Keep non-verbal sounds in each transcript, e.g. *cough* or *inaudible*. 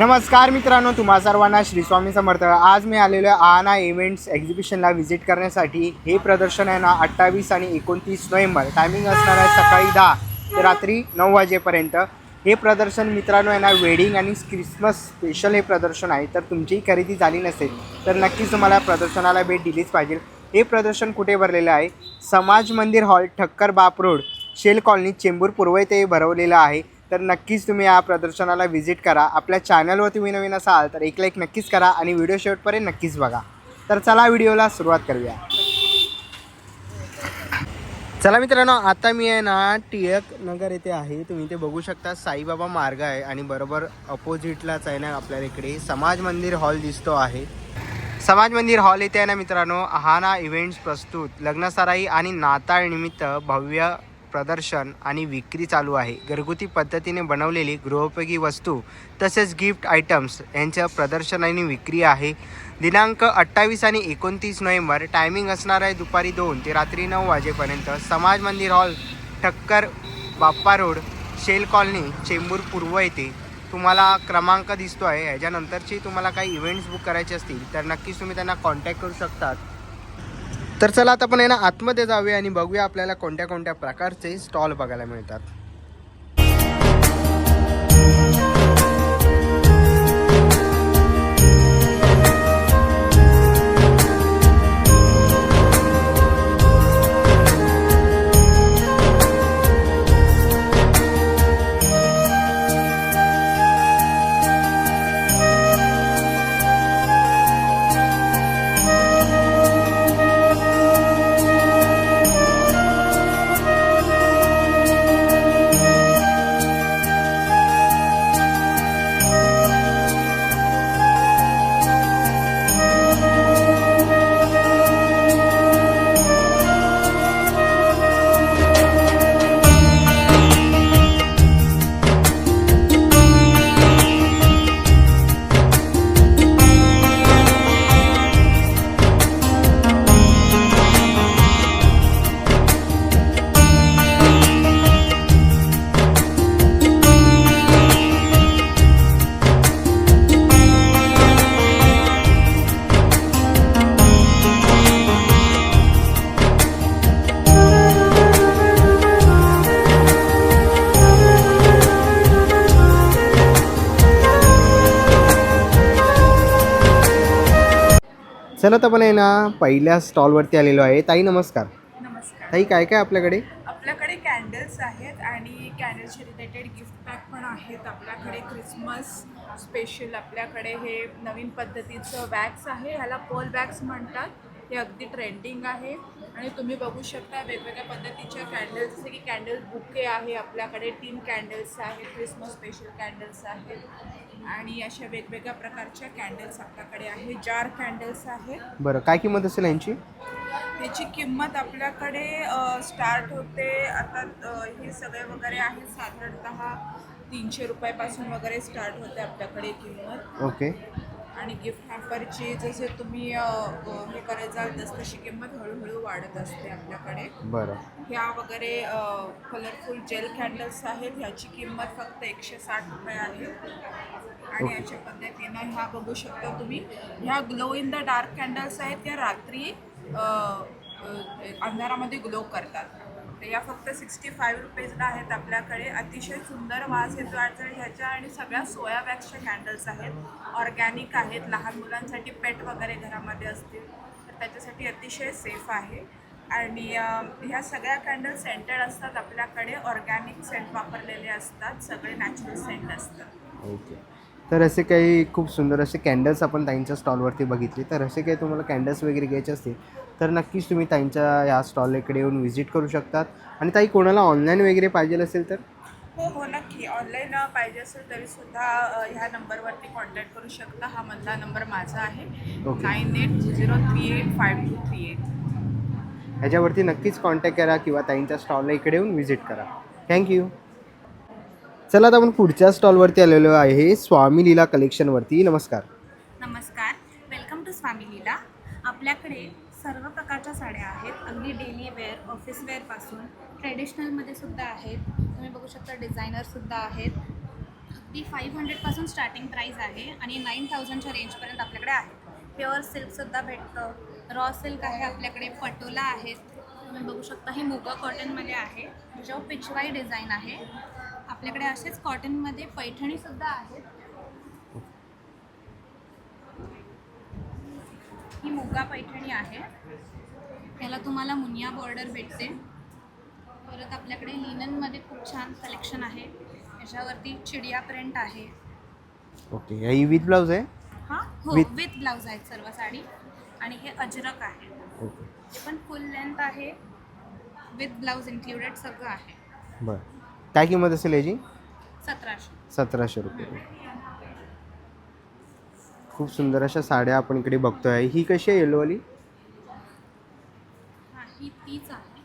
नमस्कार मित्रांनो तुम्हा सर्वांना श्री स्वामी समर्थ. आज मी आलेलो आना इव्हेंट्स एक्झिबिशनला व्हिजिट करण्यासाठी. हे प्रदर्शन आहे ना अठ्ठावीस आणि एकोणतीस नोव्हेंबर. टायमिंग असणार आहे सकाळी दहा ते रात्री नऊ वाजेपर्यंत. हे प्रदर्शन मित्रांनो आहे ना वेडिंग आणि क्रिसमस स्पेशल हे प्रदर्शन आहे. तर तुमचीही खरेदी झाली नसेल तर नक्कीच तुम्हाला प्रदर्शनाला भेट दिलीच पाहिजे. हे प्रदर्शन कुठे भरलेलं आहे? समाज मंदिर हॉल ठक्कर बाप रोड शेल कॉलनी चेंबूर पूर्व येथे भरवलेलं आहे. तर नक्कीच तुम्ही या प्रदर्शनाला व्हिजिट करा. आपल्या चॅनलवर तुम्ही नवीन असाल तर एक लाईक नक्कीच करा आणि व्हिडिओ शेवटपर्यंत नक्कीच बघा. तर चला व्हिडिओला सुरुवात करूया. चला मित्रांनो आता मी आहे ना टिळक नगर येथे आहे. तुम्ही इथे बघू शकता साईबाबा मार्ग आहे आणि बरोबर अपोजिटलाच आहे ना आपल्याला इकडे समाज मंदिर हॉल दिसतो आहे. समाज मंदिर हॉल येथे आहे ना मित्रांनो हा ना इव्हेंट्स प्रस्तुत लग्नसराई आणि नाताळ निमित्त भव्य प्रदर्शन आणि विक्री चालू आहे. घरगुती पद्धतीने बनवलेली गृहोपयोगी वस्तू तसेच गिफ्ट आयटम्स यांचं प्रदर्शन आणि विक्री आहे. दिनांक अठ्ठावीस आणि एकोणतीस नोव्हेंबर टायमिंग असणार आहे दुपारी दोन ते रात्री नऊ वाजेपर्यंत. समाज मंदिर hall Thakkar Bappa road Shell colony Chembur पूर्व येथे. तुम्हाला क्रमांक दिसतो आहे ह्याच्यानंतरची तुम्हाला काही इव्हेंट्स बुक करायचे असतील तर नक्कीच तुम्ही त्यांना कॉन्टॅक्ट करू शकतात. तर चला आता आपण आहे ना आतमध्ये जाऊया आणि बघूया आपल्याला कोणत्या कोणत्या प्रकारचे स्टॉल बघायला मिळतात. चला तर पण आहे ना पहिल्या स्टॉलवरती आलेलो आहे. ताई नमस्कार. नमस्कार. ताई काय काय आपल्याकडे? आपल्याकडे कॅन्डल्स आहेत आणि कॅन्डल्सचे रिलेटेड गिफ्ट पॅक पण आहेत. आपल्याकडे क्रिसमस स्पेशल आपल्याकडे हे नवीन पद्धतीचं बॅग्स आहे. ह्याला पोल बॅग्स म्हणतात. हे अगदी ट्रेंडिंग आहे. आणि तुम्ही बघू शकता वेगवेगळ्या पद्धतीच्या कॅन्डल्स जसे की कॅन्डल बुके आहे आपल्याकडे. तीन कॅन्डल्स आहेत क्रिसमस स्पेशल कॅन्डल्स आहेत. आणि अशा वेगवेगळ्या प्रकारच्या कॅन्डल्स आपल्याकडे आहे जार कॅन्डल्स आहेत. बरं काय किंमत असेल यांची त्याची किंमत आपल्याकडे स्टार्ट होते. आता हे सगळे वगैरे आहे साधारणतः तीनशे रुपयापासून वगैरे स्टार्ट होते आपल्याकडे किंमत. ओके. आणि गिफ्ट हॅम्परची जसे तुम्ही अ, अ, हे करत जाल तस तशी किंमत हळूहळू वाढत असते आपल्याकडे. बरं. ह्या वगैरे कलरफुल जेल कॅन्डल्स आहेत ह्याची किंमत फक्त एकशे साठ रुपये आहे. आणि. अशा पद्धतीनं ह्या बघू शकता तुम्ही. ह्या glow in the dark candles आहेत त्या रात्री अ, अ, अंधारामध्ये ग्लो करतात. तर या फक्त सिक्स्टी फाईव्ह रुपीजला आहेत आपल्याकडे. अतिशय सुंदर वास येतो अडचण ह्याच्या आणि सगळ्या सोया वॅक्सच्या कॅन्डल्स आहेत. ऑर्गॅनिक आहेत. लहान मुलांसाठी पेट वगैरे घरामध्ये असतील तर त्याच्यासाठी अतिशय सेफ आहे. आणि ह्या सगळ्या कॅन्डल सेंटेड असतात. आपल्याकडे ऑर्गॅनिक सेंट वापरलेले असतात. सगळे नॅचरल सेंट असतात. ओके तर असे काही खूप सुंदर असे कॅन्डल्स आपण ताईंच्या स्टॉलवरती बघितले. तर असे काही तुम्हाला कॅन्डल्स वगैरे घ्यायचे असतील तर नक्कीच तुम्ही ताईंच्या या स्टॉल इकडे येऊन व्हिजिट करू शकतात. आणि ताई कोणाला ऑनलाईन वगैरे पाहिजे असेल तर? हो हो नक्की. ऑनलाईन पाहिजे असेल तरी सुद्धा ह्या नंबरवरती कॉन्टॅक्ट करू शकता. हा मधला नंबर माझा आहे. Nine eight zero three eight five two three eight ह्याच्यावरती नक्कीच कॉन्टॅक्ट करा किंवा ताईंच्या स्टॉलला इकडे येऊन व्हिजिट करा. थँक्यू चला आता आपण पुढच्या स्टॉलवरती आलेलो आहे स्वामी लीला कलेक्शनवरती. नमस्कार. नमस्कार. वेलकम टू स्वामिलीला आपल्याकडे सर्व प्रकारच्या साड्या आहेत. अगदी डेली वेअर ऑफिस वेअरपासून ट्रेडिशनलमध्ये सुद्धा आहेत. तुम्ही बघू शकता डिझायनरसुद्धा आहेत. अगदी फाईव्ह हंड्रेडपासून स्टार्टिंग प्राईस आहे आणि नाईन थाउजंडच्या रेंजपर्यंत आपल्याकडे आहे. प्युअर सिल्कसुद्धा भेटतं. रॉ सिल्क आहे आपल्याकडे. पटोला आहेत. तुम्ही बघू शकता हे मुगा कॉटनमध्ये आहे. ज्याच्यावर पिचवाई डिझाईन आहे. आपल्याकडे असेच कॉटनमध्ये पैठणीसुद्धा आहेत. ही मुगा पैठणी आहे. त्याला तुम्हाला मुनिया बॉर्डर भेटते. परत आपल्याकडे लिननमध्ये खूप छान कलेक्शन आहे. याच्यावरती चिडिया प्रिंट आहे. ओके ही विथ ब्लाऊज आहे? हां हो With- विथ ब्लाऊज आहेत सर्व साडी. आणि हे अजरक आहे. ओके. हे पण फुल लेंथ आहे. विथ ब्लाऊज इन्क्लुडेड सगळं आहे. बरं. काय किंमत असेल याची? सतराशे. सतराशे रुपये. खूप सुंदर अशा साड्या आपण इकडे बघतोय. ही कशी आहे येलोवाली हां ही तीच आहे.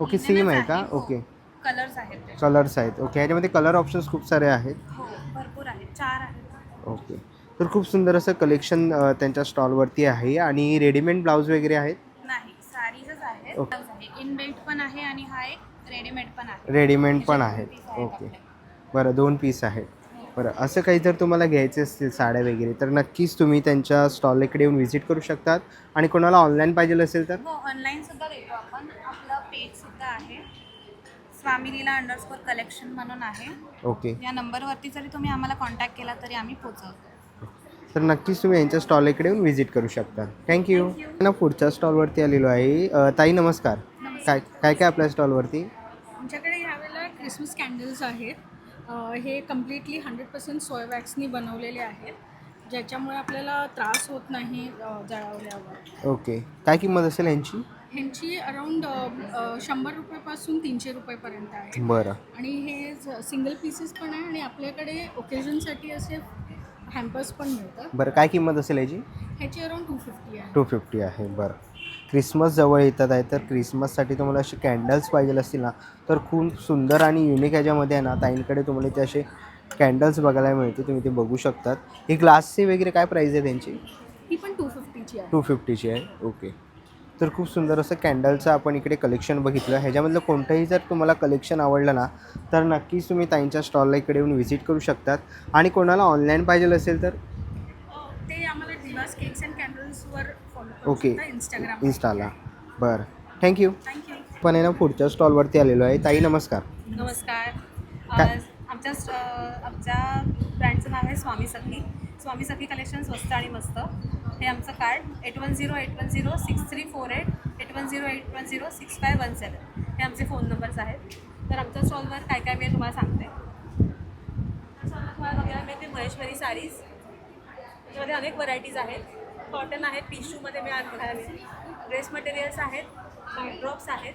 ओके सेम आहे का? हो. ओके कलर्स आहेत त्याचे. कलर्स आहेत. ओके ह्याच्यामध्ये कलर ऑप्शन्स खूप सारे आहेत. हो भरपूर आहेत. चार आहेत. ओके तर खूप सुंदर असं कलेक्शन त्यांच्या स्टॉलवरती आहे. आणि रेडीमेड ब्लाऊज वगैरे आहेत? नाही साडीजच. ब्लाऊज आहे. इनबिल्ट पण आहे आणि हा एक रेडीमेड पण आहे रेडीमेड पण आहेत. ओके. बरं दोन पीस आहेत. बरं असं काही जर तुम्हाला घ्यायचे असतील साड्या वगैरे तर नक्कीच तुम्ही त्यांच्या स्टॉल इकडे येऊन व्हिजिट करू शकतात. आणि कोणाला ऑनलाईन पाहिजे असेल तर? हो ऑनलाईन सुद्धा देतो आपण. आपलं पेज सुद्धा आहे. स्वामिलीला अंडरस्कोर कलेक्शन म्हणून आहे. ओके. या नंबरवरती जरी तुम्ही आम्हाला कॉन्टॅक्ट केला तरी आम्ही पोचवतो तर नक्कीच तुम्ही यांच्या स्टॉल इकडे येऊन व्हिजिट करू शकता. थँक्यू ना पुढच्या स्टॉलवरती आलेलो आहे. अ, ताई नमस्कार. काय काय काय आपल्या स्टॉलवरती आमच्याकडे ह्यावेळेला क्रिसमस कॅन्डल्स आहेत. हे कम्प्लिटली हंड्रेड पर्सेंट सोय वॅक्सनी बनवलेले आहेत. ज्याच्यामुळे आपल्याला त्रास होत नाही जळवल्यावर. ओके काय किंमत असेल यांची ह्यांची अराऊंड शंभर रुपयापासून तीनशे रुपयेपर्यंत आहे. बरं. आणि हे सिंगल पीसेस पण आहे आणि आपल्याकडे ओकेजनसाठी असे हॅम्पर्स पण मिळतात. बरं काय किंमत असेल याची ह्याची अराऊंड टू फिफ्टी आहे. टू फिफ्टी आहे. बरं. क्रिसमस जवळ येतात आहे तर क्रिसमससाठी तुम्हाला असे कॅन्डल्स पाहिजे असतील ना तर खूप सुंदर आणि युनिक ह्याच्यामध्ये आहे ना ताईंकडे तुम्हाला ते असे कॅन्डल्स बघायला मिळते तुम्ही ते बघू शकतात. ही ग्लासची वगैरे काय प्राईस आहे त्यांची? ही पण टू फिफ्टीची आहे. टू फिफ्टीची आहे? ओके तर खूप सुंदर असं कॅन्डलचं आपण इकडे कलेक्शन बघितलं. ह्याच्यामधलं कोणतंही जर तुम्हाला कलेक्शन आवडलं ना तर नक्कीच तुम्ही ताईंच्या स्टॉलला इकडे येऊन व्हिजिट करू शकतात. आणि कोणाला ऑनलाईन पाहिजे असेल तर? ते आम्हाला Diva's cakes and follow okay. Instagram इन्स्टाला बरं. थँक्यू थँक्यू पण आहे ना पुढच्या स्टॉलवरती आलेलो आहे. ताई नमस्कार. नमस्कार. काय? आमच्या स्ट- अ, आमच्या ब्रँडचं नाव आहे स्वामी सखी. स्वामी सखी कलेक्शन स्वस्त आणि मस्त. हे आमचं card eight one zero eight one zero six three four eight eight one zero eight one zero six five one seven हे आमचे फोन नंबर्स आहेत. तर आमच्या स्टॉलवर काय काय मिळेल तुम्हाला सांगते. आमच्या स्टॉलवर तुम्हाला बघायला मिळते महेश्वरी साडीज त्याच्यामध्ये अनेक व्हरायटीज आहेत. कॉटन आहेत टिश्यूमध्ये मिळाल बघायला मिळेल. ड्रेस मटेरियल्स आहेत ड्रॉप्स आहेत.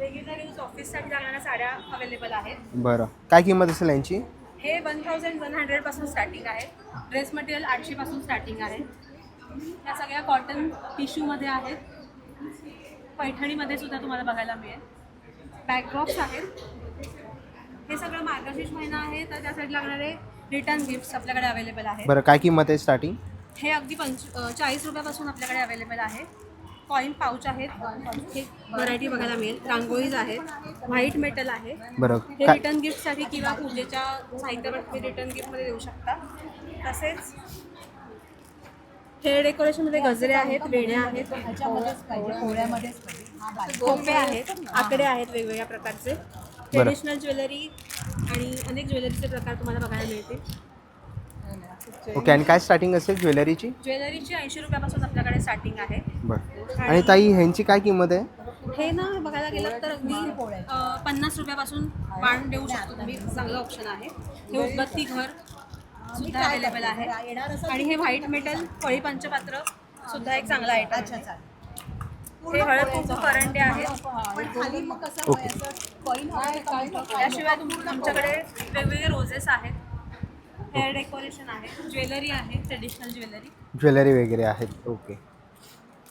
रेग्युलर यूज ऑफिससाठी लागणाऱ्या साड्या अवेलेबल आहेत. बरं. काय किंमत असेल यांची? हे वन थाउजंड वन हंड्रेडपासून स्टार्टिंग आहे. ड्रेस मटेरियल आठशेपासून स्टार्टिंग आहे. ह्या सगळ्या कॉटन टिश्यूमध्ये आहेत. पैठणीमध्ये सुद्धा तुम्हाला बघायला मिळेल. बॅकड्रॉप्स आहेत. हे सगळं मार्गशीर्ष महिना आहे तर त्यासाठी लागणारे रिटर्न गिफ्ट्स आपल्याकडे अवेलेबल आहेत. बरं काय किंमत आहे स्टार्टिंग हे अगदी पंच चाळीस रुपयापासून आपल्याकडे अवेलेबल आहे. कॉईन पाऊच आहेत. हे व्हरायटी बघायला मिळेल. रांगोळीज आहेत. व्हाईट मेटल आहे. हे रिटर्न गिफ्टसाठी किंवा पूजेच्या साहित्यावर तुम्ही रिटर्न गिफ्टमध्ये देऊ शकता. तसेच हेअर डेकोरेशनमध्ये गजरे आहेत वेण्या आहेत. खोपे आहेत. आकडे आहेत वेगवेगळ्या प्रकारचे. ट्रेडिशनल ज्वेलरी आणि अनेक ज्वेलरीचे प्रकार तुम्हाला बघायला मिळतील. ओके आणि काय स्टार्टिंग असेल ज्वेलरीची? ज्वेलरीची ऐंशी रुपयापासून आपल्याकडे स्टार्टिंग आहे. बरं. आणि ताई ह्यांची काय किंमत आहे? हे ना बघायला गेलं तर अगदी अ, पन्नास रुपयापासून बाण देऊ शकतो तुम्ही. चांगलं ऑप्शन आहे. हे उदबत्ती घर सुद्धा अवेलेबल आहे. आणि हे व्हाईट मेटल फळी पंचपात्र सुद्धा एक चांगला आयटम आहे. हे हळद कुंकू करंडे आहेत. ओके. त्याशिवाय तुम- आमच्याकडे वेगवेगळे रोजेस आहेत. हेअर डेकोरेशन आहे. ज्वेलरी आहे ट्रेडिशनल ज्वेलरी ज्वेलरी वगैरे आहेत. ओके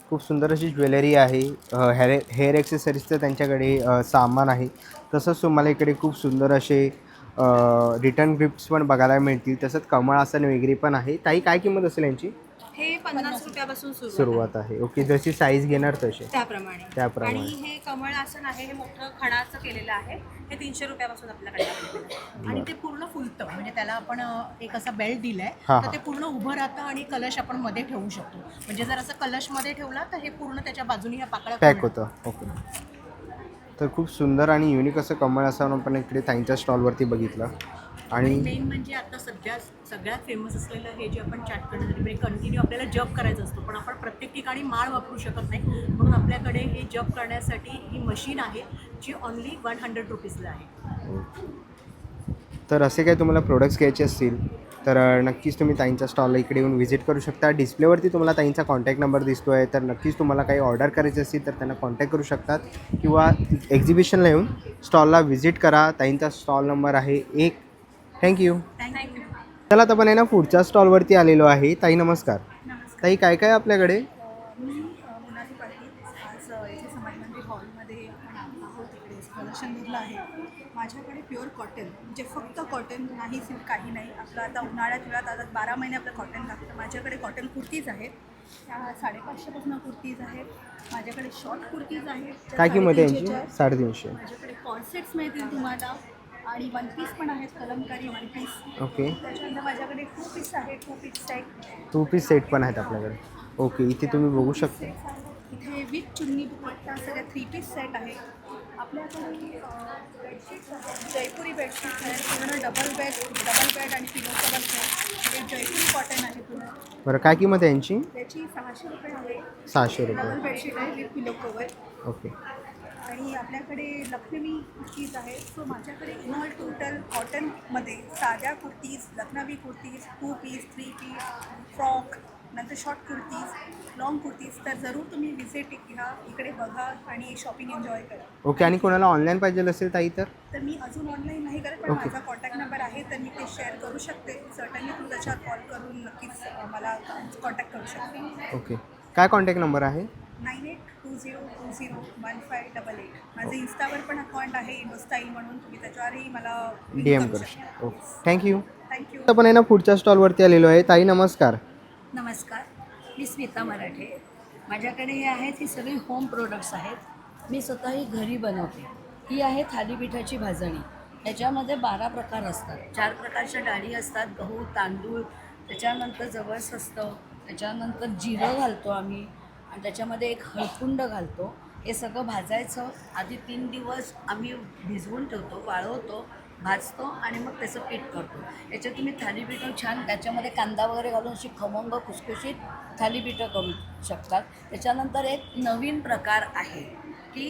खूप सुंदर अशी ज्वेलरी आहे. हेअर हेअर ॲक्सेसरीजचं त्यांच्याकडे सामान आहे. तसंच तुम्हाला इकडे खूप सुंदर असे रिटर्न गिफ्ट्स पण बघायला मिळतील. तसंच कमळ आसन वगैरे पण आहे. ताई काय किंमत असेल यांची? पन्नास रुपयापासून सुरू सुरुवात आहे. ओके जशी साईज घेणार तशी. त्याप्रमाणे. त्याप्रमाणे. आणि हे कमळ आसन आहे हे मोठं खणाचं केलेलं आहे. हे तीनशे रुपयापासून आपल्याकडे available आहे. आणि ते पूर्ण फुलतं. म्हणजे त्याला आपण अ, एक असा बेल्ट दिलाय हा, तर हा. ते पूर्ण उभं राहतं आणि कलश आपण मध्ये ठेवू शकतो. म्हणजे जर असं कलशमध्ये ठेवला तर हे पूर्ण त्याच्या बाजूने ह्या पाकळ्या पॅक होतं. ओके. तर खूप सुंदर आणि युनिक असं कमळ असं आपण इकडे ताईंच्या स्टॉलवरती बघितलं. आणि मेन म्हणजे आता सध्या सगळ्यात फेमस असलेलं हे जे आपण चाट करण्यासाठी म्हणजे कंटिन्यू आपल्याला जप करायचं असतो. पण आपण प्रत्येक ठिकाणी माळ वापरू शकत नाही. म्हणून आपल्याकडे हे जप करण्यासाठी ही मशीन आहे जी ऑनली वन हंड्रेड रुपीजला आहे. तर असे काही तुम्हाला प्रोडक्ट्स घ्यायचे असतील तर नक्कीच तुम्ही ताईंच्या स्टॉलला इकडे येऊन व्हिजिट करू शकता. डिस्प्लेवरती तुम्हाला ताईंचा कॉन्टॅक्ट नंबर दिसतो आहे तर नक्कीच तुम्हाला काही ऑर्डर करायची असतील तर त्यांना कॉन्टॅक्ट करू शकतात. किंवा एक्झिबिशनला येऊन स्टॉलला व्हिजिट करा. ताईंचा स्टॉल नंबर आहे एक थँक्यू चला आता आपण आहे ना पुढच्या स्टॉलवरती आलेलो आहे. ताई नमस्कार. ताई काय काय आपल्याकडे? माझ्याकडे प्युअर कॉटन म्हणजे फक्त कॉटन नाही सिल्क काही नाही. आपलं आता उन्हाळ्यात वेळात आता बारा महिने आपलं कॉटन लागतं. माझ्याकडे कॉटन कुर्तीज आहेत. त्या साडेपाचशेपासून कुर्तीज आहेत. माझ्याकडे शॉर्ट कुर्तीज आहेत. काय किंमत आहे यांची. साडेतीनशे. माझ्याकडे कॉन्सेट्स मिळतील तुम्हाला. आणि वन पीस पण आहेत कलमकारी वन पीस ओके. त्याच्यानंतर माझ्याकडे टू पीस आहे two piece type two piece set पण आहेत आपल्याकडे. ओके इथे तुम्ही बघू शकता इथे विथ चुन्नी दुपट्टा सगळ्या थ्री पीस सेट आहे आपल्याकडे बेडशीट्स आहेत. जयपुरी बेडशीट्स आहेत पूर्ण डबल बेड डबल बेड आणि पिलो कवर सेट हे जयपुरी कॉटन आहे पूर्ण. बरं काय किंमत आहे यांची? त्याची सहाशे रुपये आहे. सहाशे डबल रुपये बेडशीट आहे विथ पिलो कवर ओके. आणि आपल्याकडे लखनवी कुर्तीज आहेत. सो माझ्याकडे इन ऑल टोटल कॉटनमध्ये साध्या kurtis Lucknowi kurtis two piece three piece frock नंतर शॉर्ट कुर्तीज लॉंग कुर्तीज. तर जरूर तुम्ही विजिट घ्या इकडे बघा आणि शॉपिंग एन्जॉय करा. ओके आणि कोणाला ऑनलाईन पाहिजे असेल ताई तर? तर मी अजून ऑनलाईन नाही करत पण. माझा कॉन्टॅक्ट नंबर आहे तर मी ते शेअर करू शकते. सर्टनली तू त्याच्यावर कॉल करून नक्कीच मला कॉन्टॅक्ट करू शकते. ओके काय कॉन्टॅक्ट नंबर आहे? Nine eight zero two zero one five double eight माझं इन्स्टावर पण अकाउंट आहे इंडोस्टाईल म्हणून तुम्ही त्याच्यावरही मला डी एम करू शकता ओके थँक्यू थँक्यू आपण आहे ना पुढच्या स्टॉलवरती आलेलो आहे ताई नमस्कार नमस्कार मी स्मिता मराठे माझ्याकडे हे आहेत ही सगळी होम प्रोडक्ट्स आहेत मी स्वतःही घरी बनवते ही आहे थालीपीठाची भाजणी त्याच्यामध्ये बारा प्रकार असतात चार प्रकारच्या डाळी असतात गहू तांदूळ त्याच्यानंतर जवस असतं त्याच्यानंतर जिरं घालतो आम्ही आणि त्याच्यामध्ये एक हळकुंड घालतो. हे सगळं भाजायचं. आधी तीन दिवस आम्ही भिजवून ठेवतो वाळवतो भाजतो आणि मग त्याचं पीठ करतो. याच्यात तुम्ही थालीपीठं छान त्याच्यामध्ये कांदा वगैरे घालून अशी खमंग खुसखुशीत थालीपीठं करू शकतात. त्याच्यानंतर एक नवीन प्रकार आहे की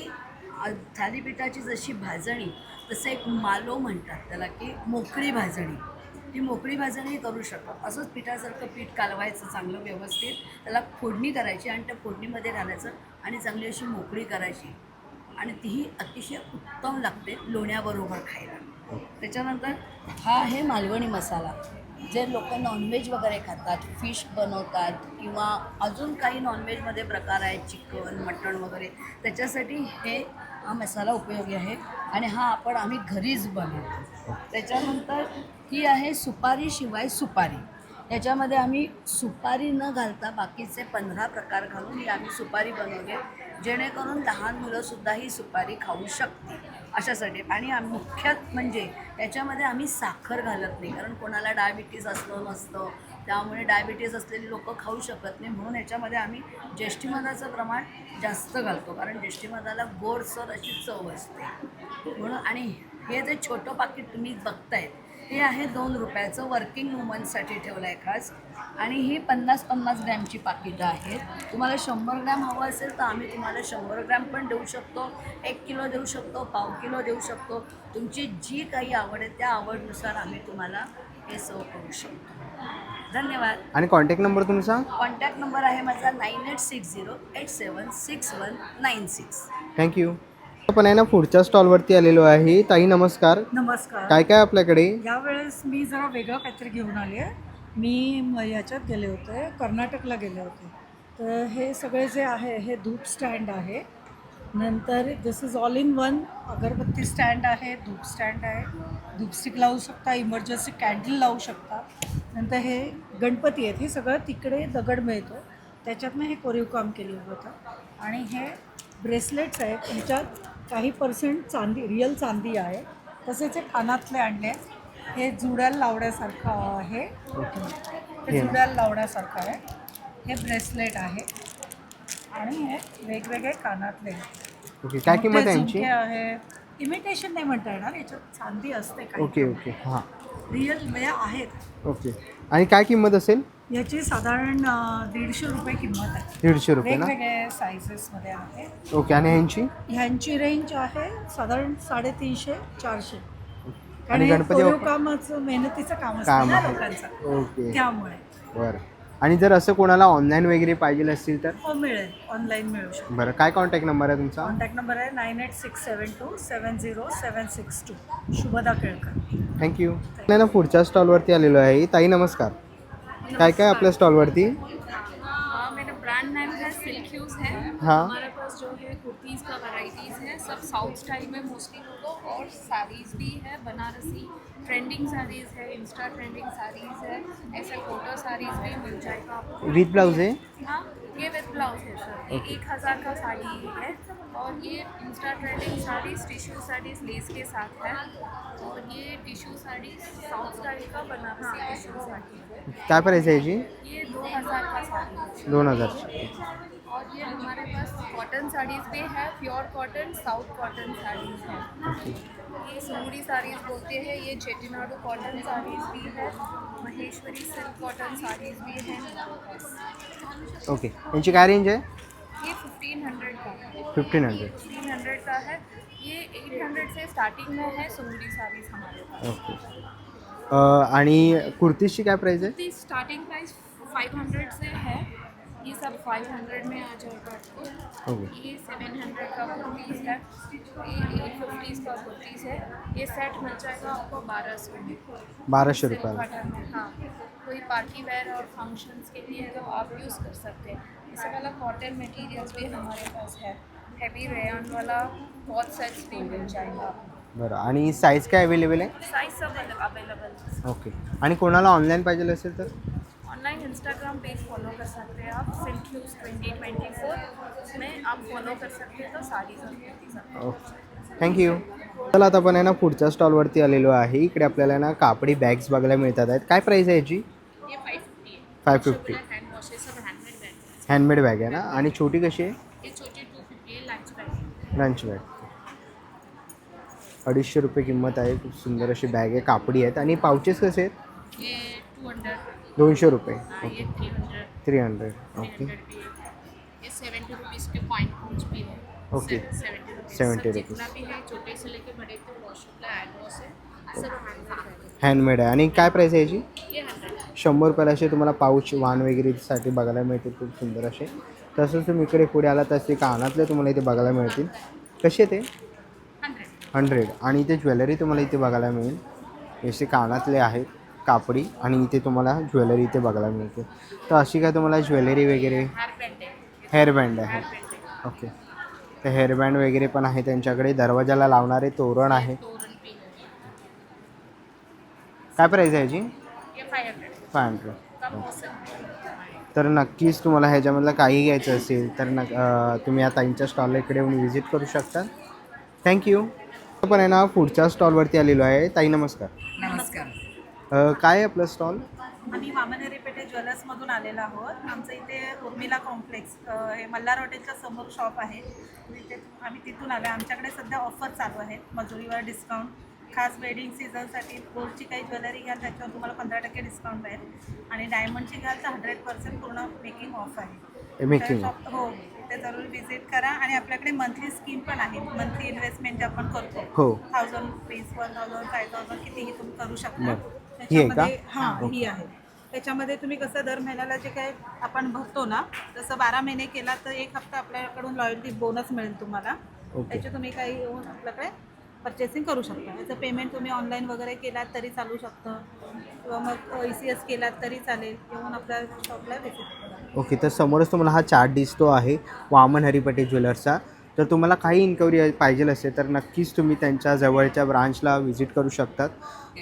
थालीपीठाची जशी भाजणी तसं एक मालो म्हणतात त्याला की मोकळी भाजणी. ती मोकळी भाजणही करू शकतो. असंच पिठासारखं पीठ कालवायचं चांगलं व्यवस्थित. त्याला फोडणी करायची आणि त्या फोडणीमध्ये घालायचं आणि चांगली अशी मोकळी करायची. आणि तीही अतिशय उत्तम लागते लोण्याबरोबर खायला. त्याच्यानंतर हा आहे मालवणी मसाला. जे लोक नॉनव्हेज वगैरे खातात फिश बनवतात किंवा अजून काही नॉनव्हेजमध्ये प्रकार आहेत चिकन मटण वगैरे त्याच्यासाठी हे हा मसाला उपयोगी आहे. आणि हा आपण आम्ही घरीच बनवतो. त्याच्यानंतर ही आहे सुपारी शिवाय सुपारी. याच्यामध्ये आम्ही सुपारी न घालता बाकीचे पंधरा प्रकार घालून ही आम्ही सुपारी बनवली जेणेकरून लहान मुलंसुद्धा ही सुपारी खाऊ शकतील अशासाठी. आणि आम- मुख्यत म्हणजे याच्यामध्ये आम्ही साखर घालत नाही कारण कोणाला डायबिटीस असलं नसतं. त्यामुळे डायबिटीस असलेली लोकं खाऊ शकत नाही. म्हणून याच्यामध्ये आम्ही ज्येष्ठीमधाचं प्रमाण जास्त घालतो कारण ज्येष्ठमधाला गोडसर अशी चव असते. म्हणून आणि हे जे छोटं पाकिट तुम्ही बघतायत ते आहे दोन रुपयाचं वर्किंग वुमनसाठी ठेवलं आहे खास. आणि ही पन्नास पन्नास ग्रॅमची पाकिटं आहेत. तुम्हाला शंभर ग्रॅम हवं असेल तर आम्ही तुम्हाला शंभर ग्रॅम पण देऊ शकतो. एक किलो देऊ शकतो पाव किलो देऊ शकतो. तुमची जी काही आवड आहे त्या आवडनुसार आम्ही तुम्हाला हे सर्व करू शकतो. धन्यवाद. आणि कॉन्टॅक्ट नंबर तुमचा कॉन्टॅक्ट नंबर आहे माझा nine eight six zero eight seven six one nine six thank you आपण आहे ना पुढच्या स्टॉलवरती आलेलो आहे. ताई नमस्कार. नमस्कार. काय काय आपल्याकडे? यावेळेस मी जरा वेगळं काहीतरी घेऊन आले. मी म- याच्यात गेले होते कर्नाटकला गेले होते. तर हे सगळे जे आहे हे धूप स्टँड आहे. नंतर this is all in one अगरबत्ती स्टँड आहे धूप स्टँड आहे. धूपस्टिक लावू शकता इमर्जन्सी कॅन्डल लावू शकता. नंतर हे गणपती आहेत हे सगळं तिकडे दगड मिळतो. त्याच्यातनं हे कोरीव काम केलेलं होतं. आणि हे ब्रेसलेट्स आहेत ह्याच्यात काही पर्सेंट चांदी रिअल चांदी आहे. तसेच हे कानातले आणले आहेत. हे जुड्याला लावण्यासारखं आहे हे. जुड्याला लावण्यासारखं आहे. हे ब्रेसलेट आहे. आणि हे वेगवेगळे कानातले. ओके काय किंमत आहे यांची? आहे इमिटेशन नाही म्हणता येणार. याच्यात चांदी असते काही ओके ओके. हां. रिअल म्हणजे आहेत. ओके. आणि काय किंमत असेल? याची साधारण दीडशे रुपये किंमत आहे. दीडशे रुपये ना? वेगवेगळे सायझेसमध्ये आहे. ओके आणि ह्यांची? ह्यांची रेंज आहे साधारण साडेतीनशे चारशे. आणि गणपती बाप्पा- कामाचं मेहनतीचं काम असतं काम ना आहे. लोकांचं. ओके. त्यामुळे. बरं. आणि जर असं कोणाला ऑनलाईन वगैरे पाहिजे असतील तर? हो मिळेल. ऑनलाईन मिळू शकतो. बरं. काय कॉन्टॅक्ट नंबर आहे तुमचा? कॉन्टॅक्ट नंबर आहे nine eight six seven two seven zero seven six two Shubhada Kelkar. Thank you आपल्याला पुढच्या स्टॉलवरती आलेलो आहे. ताई नमस्कार. काय काय आपल्या स्टॉलवरती? वरती मेरा ब्रांड नेम है सिल्क ह्यूज है। हाँ। हमारे पास जो है कुर्तीज़ का वैरायटीज़ है सब साउथ स्टाइल में मोस्टली होगा और साड़ीज़ भी है बनारसी ट्रेंडिंग साड़ीज़ है इंस्टा ट्रेंडिंग साड़ीज़ है ऐसे फ़ोटो साड़ीज़ भी मिल जाएगा आपको। विथ ब्लाउज है? हाँ। ये विद ब्लाउज है सर। ये एक हज़ार का साड़ी है और ये insta trending saris tissue saris lace के साथ है और ये टिश्यू साड़ी साउथ स्टाइल का बनारसी टिश्यू साड़ी है। काय प्राईस आहे याची ये दो हज़ार का साड़ी है। दोन हजारची और ये हमारे पास कॉटन साड़ीज़ भी है pure cotton south cotton saris है। ये सूरी साड़ीज़ बोलते हैं ये चेटीनाडू कॉटन साड़ीज़ भी है। महेश्वरी सिल्क कॉटन साड़ीज़ भी है। हमारे पास ओके यांची काय रेंज आहे ये फिफ्टीन हंड्रेड का है। फिफ्टीन हंड्रेड फिफ्टीन हंड्रेड का है। ये एट हंड्रेड से स्टार्टिंग में है सूरी साड़ीज़ हमारे पास। ओके आणि कुर्तीजची काय प्राईस आहे इसकी स्टार्टिंग प्राइस फाइव हंड्रेड से है। ये सब फाइव हंड्रेड में आ जाएगा। आपको ये सेवन हंड्रेड का कुर्तीज़ है। ये एट फिफ्टीज़ का कुर्तीज़ है। ये सेट मिल जाएगा आपको बारह सौ में। रुपयाला कॉटन में। हाँ। कोई पार्टी वेयर और फ़ंक्शंस के लिए तो आप यूज़ कर सकते हैं। इससे वाला कॉटन मटेरियल्स भी हमारे पास है। हैवी रेयन वाला बहुत सेट्स भी मिल जाएगा बरं आणि साईज काय अवेलेबल आहे? साइज़ सब अवेलेबल ओके आणि कोणाला ऑनलाईन पाहिजे असेल तर? ऑनलाइन इंस्टाग्राम पेज फॉलो कर सकते हैं आप silk hues twenty twenty four में आप फॉलो कर सकते हैं तो ओके थँक्यू चला आता आपण आहे ना पुढच्या स्टॉलवरती आलेलो आहे. इकडे आपल्याला ना कापडी बॅग्स बघायला मिळतात आहेत. काय प्राईस आहे याची? फाय फिफ्टी हैंड वॉशेस सब हैंडमेड बैग हँडमेड बॅग आहे. ना? आणि छोटी कशी आहे? लंच बैग अडीचशे रुपये किंमत आहे. खूप सुंदर अशी बॅग आहे. कापडी आहेत. आणि पाउचेस कसे आहेत? दोनशे रुपये. ये थ्री हंड्रेड ओके ये सेवेंटी रुपीज़ के पॉइंट पूछ भी Okay. सेवेंटी रुपीज़ 70 जितना rupees. भी छोटे से लेके बड़े तक वॉशरूम हैंड वॉश सब हैंडमेड आहे. आणि काय प्राईस आहे याची? शंभर रुपयाला असे तुम्हाला पाऊच वाण वगैरेसाठी बघायला मिळतील. खूप सुंदर असे. तसंच तुम्ही इकडे पुढे आला तसे कानातले तुम्हाला इथे बघायला मिळतील. कसे ते? हंड्रेड आणि इथे ज्वेलरी तुम्हाला इथे बघायला मिळेल. असे कानातले आहेत. कापडी आणि इथे तुम्हाला ज्वेलरी इथे बघायला मिळते. तर अशी काय तुम्हाला ज्वेलरी वगैरे? हेअरबँड आहे. ओके तर हेअरबँड वगैरे पण आहे त्यांच्याकडे. दरवाजाला लावणारे तोरण आहे. काय प्राईस आहे याची? फाय हंड्रेड तर नक्कीच तुम्हाला ह्याच्यामधलं काही घ्यायचं असेल तर न तुम्ही या ताईंच्या स्टॉलला इकडे येऊन व्हिजिट करू शकता. थँक्यू पण आहे ना पुढच्या स्टॉलवरती आलेलो आहे. ताई नमस्कार. नमस्कार. अं, काय आहे आपलं स्टॉल आम्ही वामनेरी पेठे ज्वेलर्समधून आलेलो आहोत. आमचं इथे उर्मिला कॉम्प्लेक्स अ, हे मल्हार हॉटेलच्या समोर शॉप आहे. तिथे आम्ही तिथून आलो आमच्याकडे सध्या ऑफर चालू आहेत. मजुरीवर डिस्काउंट खास वेडिंग सीझनसाठी गोल्डची काही ज्वेलरी घ्याल त्याच्यावर तुम्हाला पंधरा टक्के डिस्काउंट राहील आणि डायमंडची घ्याल तर हंड्रेड पर्सेंट पूर्ण मेकिंग ऑफ आहे. मेकिंग तर shop- हो तिथे जरूर व्हिजिट करा. आणि आपल्याकडे मंथली स्कीम पण आहे. मंथली इन्व्हेस्टमेंट आपण करतो. हो. Thousand rupees one thousand five thousand कितीही तुम्ही करू शकता? त्याच्यामध्ये हां ही आहे. त्याच्यामध्ये तुम्ही कसं दर महिन्याला जे काय आपण भरतो ना जसं बारा महिने केला तर एक हप्ता आपल्याकडून लॉयल्टी बोनस मिळेल तुम्हाला. त्याचे तुम्ही काही येऊन आपल्याकडे परचेसिंग करू शकता. त्याचं पेमेंट तुम्ही ऑनलाईन वगैरे केलात तरी चालू शकतं. किंवा मग ई सी एस केलात तरी चालेल. येऊन आपल्या शॉपला व्हिजिट करा. ओके तर समोरच तुम्हाला हा चार्ट दिसतो आहे. वामन हरिपटे ज्वेलर्सचा. तर तुम्हाला काही इन्क्वायरी पाहिजे असेल तर नक्कीच तुम्ही त्यांच्या जवळच्या ब्रांचला व्हिजिट करू शकतात.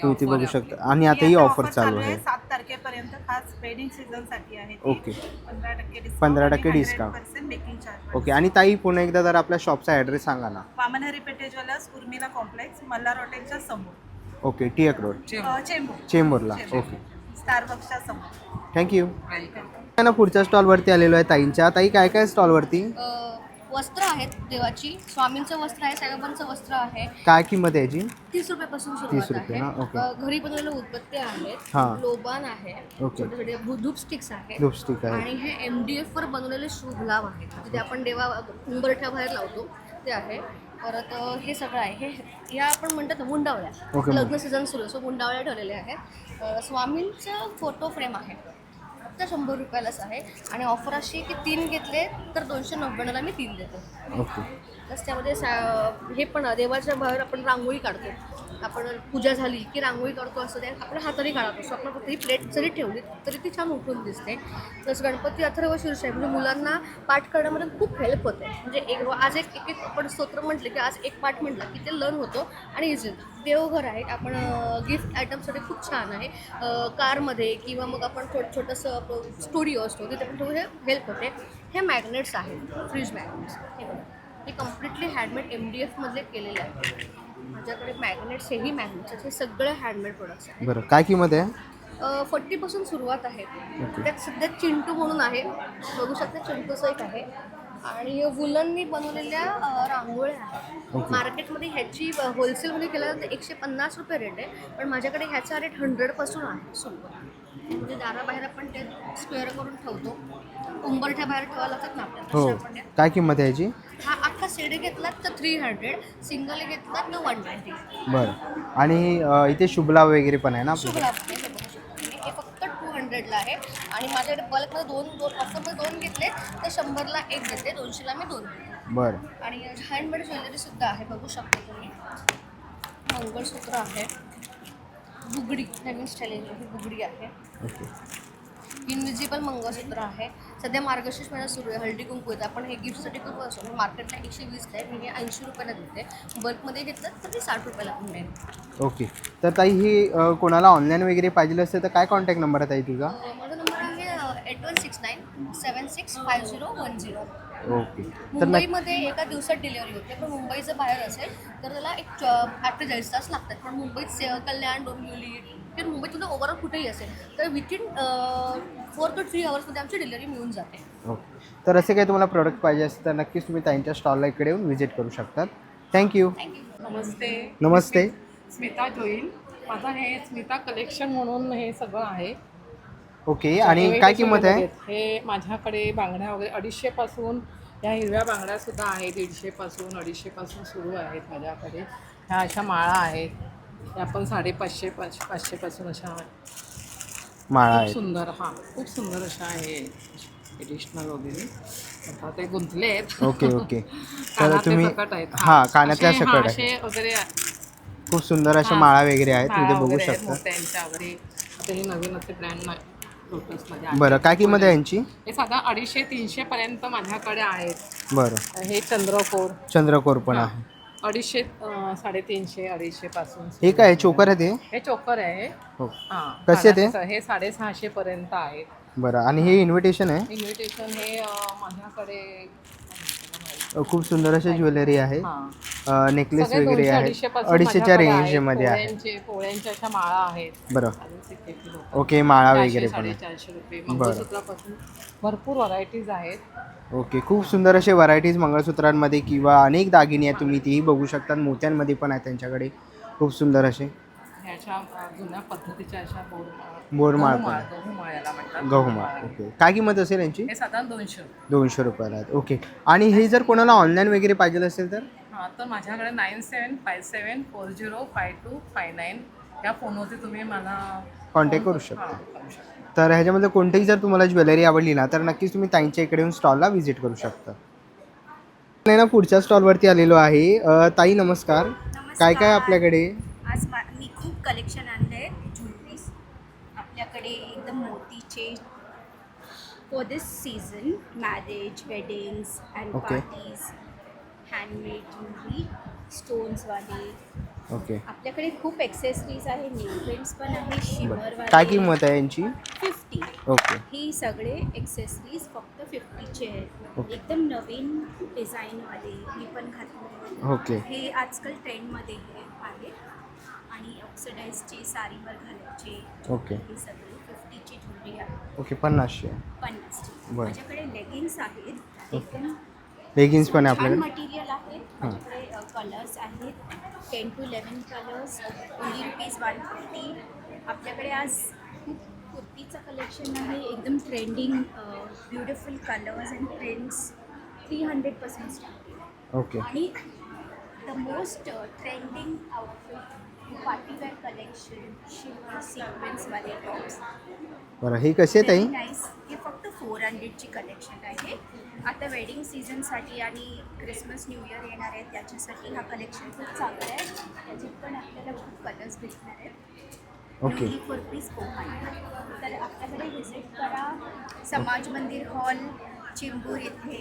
तुम्ही ती बघू शकता. आणि आता ही ऑफर चालू आहे सात तारखेपर्यंत खास वेडिंग सीझनसाठी आहे. ओके. पंधरा टक्के डिस्काउंट 15% आणि discount. 100% मेकिंग चार्ज ओके आणि ताई पुन्हा एकदा जर आपल्या शॉपचा ॲड्रेस सांगा ना. वामनहरी उर्मिला कॉम्प्लेक्स मल्हार हॉटेलच्या समोर. Okay Tilak road Chembur. चेंबूरला. Chembur. Okay स्टारबक्सच्या समोर. थँक्यू ना पुढच्या स्टॉलवरती आलेलो आहे ताईंच्या. ताई काय काय स्टॉलवरती अ, वस्त्र आहेत देवाची. स्वामींचं वस्त्र आहे साईबाबांचं वस्त्र आहे. काय किंमत आहे याची? तीस रुपयापासून 30 सुरुवात रुपये ना? आहे. अ, घरी बनवलेले उदबत्ते आहेत हां. लोबान आहे ओके. छोटे छोटे भू- धूप स्टिक्स आहेत. धूपस्टिक आहे आणि हे एम डी एफ वर बनवलेले शुभ लाभ आहेत. जिथे आपण देवा उंबरठ्या बाहेर लावतो ते आहे. परत अ, हे सगळं आहे. हे या आपण म्हणतात ना मुंडावळ्या ओके. लग्न सीझन सुरू आहे, सो मुंडावळ्या ठेवलेल्या आहेत. अ, स्वामींचं फोटो फ्रेम आहे. फक्त शंभर रुपयालाच आहे. आणि ऑफर अशी की तीन घेतले तर दोनशे नव्याण्णवला मी तीन देतो. ओके. प्लस त्यामध्ये सा हे पण देवाच्या बाहेर आपण रांगोळी काढतो. आपण पूजा झाली की रांगोळी काढतो असं ते आपण हाताने काढत असतो. आपण फक्त ही प्लेट जरी ठेवली तरी ती छान उठून दिसते. तसं गणपती अथर्व शीर्ष आहे म्हणजे मुलांना पाठ करण्यामध्ये खूप हेल्प होते. म्हणजे एक आज एक एक एक आपण स्तोत्र म्हटलं की आज एक पाठ म्हटलं की ते लर्न होतो आणि इझी देवघर आहे. आपण गिफ्ट आयटमसाठी खूप छान आहे. कारमध्ये किंवा मग आपण छोट छोटंसं स्टुडिओ असतो तिथे पण थोडं हेल्प होते. हे मॅग्नेट्स आहेत. फ्रीज मॅग्नेट्स हे हे कम्प्लिटली हँडमेड एम डी एफमधले केलेले आहेत माझ्याकडे मॅग्नेट्स हेही मॅग्नेट्स हे सगळे हँडमेड प्रोडक्ट्स आहेत. बरं काय किंमत आहे? फोर्टीपासून सुरुवात आहे. त्यात सध्या चिंटू म्हणून आहे. बघू शकता चिंटूचं एक आहे. आणि वुलननी बनवलेल्या रांगोळ्या आहेत. मार्केटमध्ये ह्याची होलसेलमध्ये केल्या तर एकशे पन्नास रुपये रेट आहे. पण माझ्याकडे ह्याचा रेट हंड्रेडपासून आहे सुरुवात म्हणजे दाराबाहेर आपण ते स्क्वेअर करून ठेवतो. उंबरठ्या बाहेर ठेवायला लागतात ना आपल्याला हो त्या काय किंमत आहे याची हा अख्खा सेट घेतलात तर थ्री हंड्रेड सिंगल घेतलात तर वन ट्वेंटी बरं. आणि अ, इथे शुभला वगैरे पण आहे ना शुभ आपल्याकडे लाभ हे बघू शकता तुम्ही. हे फक्त टू हंड्रेडला आहे. आणि माझ्याकडे बल्कमध्ये दोन दोन ऑफरमध्ये दोन घेतले तर शंभरला एक घेते दोनशेला मी दोन देते बरं. आणि हँडमेड ज्वेलरी सुद्धा आहे बघू शकता तुम्ही. मंगळसूत्र आहे. बुगडी नवीन स्टाईल ही बुगडी आहे. ओके. इनविजिबल मंगळसूत्र आहे. सध्या मार्गशीर्ष महिना सुरू आहे हळदी कुंकू येतं आपण हे गिफ्टसाठी खूप असतो मी मार्केटला एकशे वीस आहे मी हे ऐंशी रुपयाला देते. बल्कमध्ये घेतलं तर ते साठ रुपयाला पण मिळेल ओके. तर ताई ही अ, कोणाला ऑनलाईन वगैरे पाहिजे असेल तर काय कॉन्टॅक्ट नंबर आहे ताई तुझा? अ, माझा नंबर आहे eight one six nine seven six five zero one zero okay. तर नक्की मुंबईमध्ये एका दिवसात डिलिव्हरी होते पण मुंबईचं बाहेर असेल तर त्याला एक च- आठ ते चाळीस तास लागतात. पण मुंबईत से कल्याण डोंबिवली किंवा मुंबईत तुझं ओव्हरऑल कुठेही असेल तर विथिन फोर टू थ्री आवर्समध्ये आमची डिलिव्हरी मिळून जाते. ओके तर असे काही तुम्हाला प्रोडक्ट पाहिजे असेल तर नक्कीच तुम्ही ताईंच्या स्टॉलला इकडे येऊन व्हिजिट करू शकतात. थँक्यू थँक्यू नमस्ते. नमस्ते. स्मिता जोईल. माझं हे स्मिता कलेक्शन म्हणून हे सगळं आहे. ओके आणि काय किंमत आहे? हे माझ्याकडे बांगड्या वगैरे अडीचशेपासून ह्या हिरव्या बांगड्या सुद्धा आहेत दीडशेपासून अडीचशेपासून सुरू आहेत माझ्याकडे. ह्या अशा माळा आहेत. ह्या पण साडेपाचशे पाच पाचशेपासून अशा माळा खूप आहेत. सुंदर हां खूप सुंदर अशा आहे एडिशनल वगैरे. आता ते गुंतले आहेत. Okay okay. *laughs* तर कानातले तुम्ही सकट आहेत. हां कानातल्या असे- हां, सकट असे वगैरे खूप सुंदर अशा हां. माळा वगैरे आहेत माळा तुम्ही बघू वगैरे आहेत शकता. मोत्यांच्या वगैरे. आता हे नवीन असे ब्रँड लोटसमध्ये आहेत. बरं काय किंमत आहे यांची? हे साधा अडीचशे तीनशे पर्यंत माझ्याकडे आहेत. बरं. हे चंद्रकोर. चंद्रकोर पण हां. आहे. अडीचशे अं, साडेतीनशे अडीचशे पासून हे काय आहे? चोकर आहे ते? हे चोकर आहे. हो. हा कसे ते? हे साडेसहाशे पर्यंत आहेत. बरं आणि हे इन्व्हिटेशन आहे? इन्व्हिटेशन हे अं, माझ्याकडे अ, खूप सुंदर अशी ज्वेलरी आहे. हां. नेकलेस सगळे वगैरे दोनशे आहे अडीचशेपासून अडीचशेच्या माझ्याकडे आहेत. रेंजमध्ये आहे. पोळ्यांचे पोळ्यांच्या अशा माळा आहेत. बरं. अजून. ओके माळा चारशे, वगैरे पण. आहे साडेचारशे रुपये मंगळसूत्रापासून भरपूर व्हरायटीज आहेत. ओके खूप सुंदर असे व्हरायटीज मंगळसूत्रांमध्ये किंवा अनेक दागिने आहेत तुम्ही तेही बघू शकता. मोत्यांमध्ये पण आहेत त्यांच्याकडे. खूप सुंदर असे. ह्याच्या अं, जुन्या पद्धतीच्या अशा बोरमाळ पण गहुमाळ याला म्हणतात. गहुमाळ ओके. काय किंमत असेल यांची? हे साधारण दोनशे दोनशे रुपयाला आहेत. ओके. आणि हे जर कोणाला ऑनलाईन वगैरे पाहिजे असेल तर? हां तर माझ्याकडे nine seven five seven four zero five two five nine या फोनवरती तुम्ही मला कॉन्टॅक्ट करू शकता. हां, करू शकता. तर ह्याच्यामध्ये कोणतीही जर तुम्हाला ज्वेलरी आवडली ना तर नक्कीच तुम्ही ताईंच्या इकडे येऊन स्टॉलला व्हिजिट करू शकता. नाही ना पुढच्या स्टॉलवरती आलेलो आहे. अ, ताई नमस्कार. काय काय आपल्याकडे? आज मा मी खूप कलेक्शन आणलं आहे ज्वेलरीज आपल्याकडे एकदम मोतीचे for this season marriage weddings and Okay. Parties handmade jewellery स्टोन्सवाले okay आपल्याकडे खूप एक्सेसरीज आहे नेल पेंट्स पण आहे शिमरवाले काय किंमत आहे यांची? फिफ्टी ओके ही सगळे एक्सेसरीज फक्त फिफ्टीचे आहेत. एकदम नवीन डिझाईनवाले मी पण घातले ओके हे आजकाल ट्रेंडमध्ये हे आहे. आणि ऑक्सिडाईजचे साडीवर घालायचे. ओके हे सगळे फिफ्टीची ज्वेलरी आहे ओके पन्नासशे. पन्नासची. माझ्याकडे लेगिन्स आहेत. एकदम लेगिन्स पण आहे छान आपल्याकडे. मटेरियल आहे. माझ्याकडे कलर्स आहेत. Ten two eleven colours only rupees one fifty आपल्याकडे आज खूप कुर्तीचं कलेक्शन आहे. एकदम trending beautiful colours and prints three hundred percent start okay आणि the most trending outfit partywear collection शिवर सिक्वेन्सवाले टॉप्स बरं हे कसे आहेत ताई? Nice. हे फक्त फोर हंड्रेडची कलेक्शन आहे. आता वेडिंग सीझनसाठी आणि क्रिसमस न्यू इयर येणार आहे त्याच्यासाठी हा कलेक्शन खूप चांगला आहे. त्याच्यात पण आपल्याला खूप कलर्स भेटणार आहेत. ओके फोर पीस तर आपल्याकडे व्हिजिट करा. समाज मंदिर हॉल चिंबूर येथे.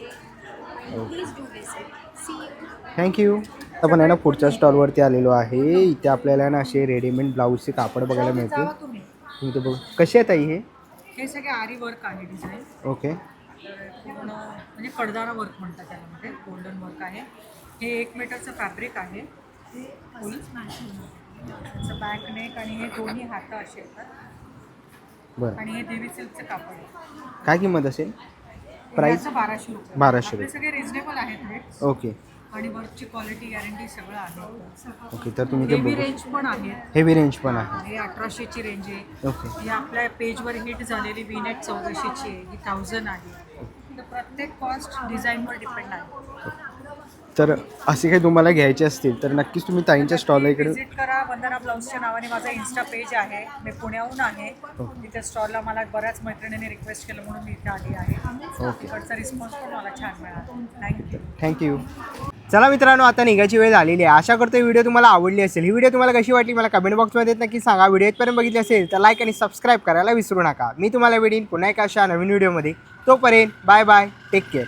Please do visit see thank you आपण आहे ना पुढच्या स्टॉलवरती आलेलो आहे. इथे आपल्याला ना असे रेडीमेड ब्लाऊजचे कापड बघायला मिळतील. जावा तुम्ही. ते बघू. कसे आहेत ताई हे? हे सगळे आरी वर्क आहे डिझाईन ओके. म्हणजे कडदारा वर्क म्हणतात त्यामध्ये गोल्डन वर्क आहे. हे एक मीटरचं फॅब्रिक आहे. बॅक नेक आणि हे दोन्ही हात असे येतात. बरं. आणि हे देवी सिल्कचं कापड आहे. काय किंमत असेल? प्राईस बाराशे रुपये. बाराशे रुपये. सगळे रिजनेबल आहेत रेट ओके. आणि वर्कची क्वालिटी गॅरंटी सगळं आहे. ओके तर तुम्ही ते हेवी रेंज पण आहे. हेवी रेंज पण आहे. हे अठराशेची रेंज आहे. ओके. ही आपल्या पेजवर हिट झालेली विनेट चौदाशेची आहे. ही थाउजंड आहे. तर प्रत्येक कॉस्ट डिझाईनवर डिपेंड आहे. तर असे काही तुम्हाला घ्यायचे असतील तर नक्कीच तुम्ही ताईंच्या स्टॉल इकडे व्हिजिट करा. वंदना ब्लाऊजच्या नावाने माझा इन्स्टा पेज आहे. मी पुण्याहून आहे. तिथे स्टॉलला मला बऱ्याच मैत्रिणींनी रिक्वेस्ट केलं म्हणून मी इथे आली आहे. ओके. रिस्पॉन्स पण मला छान मिळाला. थँक्यू थँक्यू चला मित्रांनो आता निघायची वेळ झालेली आहे. आशा करतो व्हिडिओ तुम्हाला आवडली असेल. ही व्हिडिओ तुम्हाला कशी वाटली मला कमेंट बॉक्समध्ये नक्की सांगा. व्हिडिओ इथपर्यंत बघितली असेल तर लाईक आणि सबस्क्राईब करायला विसरू नका. मी तुम्हाला भेटीन पुन्हा एका अशा नवीन व्हिडिओमध्ये. तोपर्यंत बाय बाय टेक केअर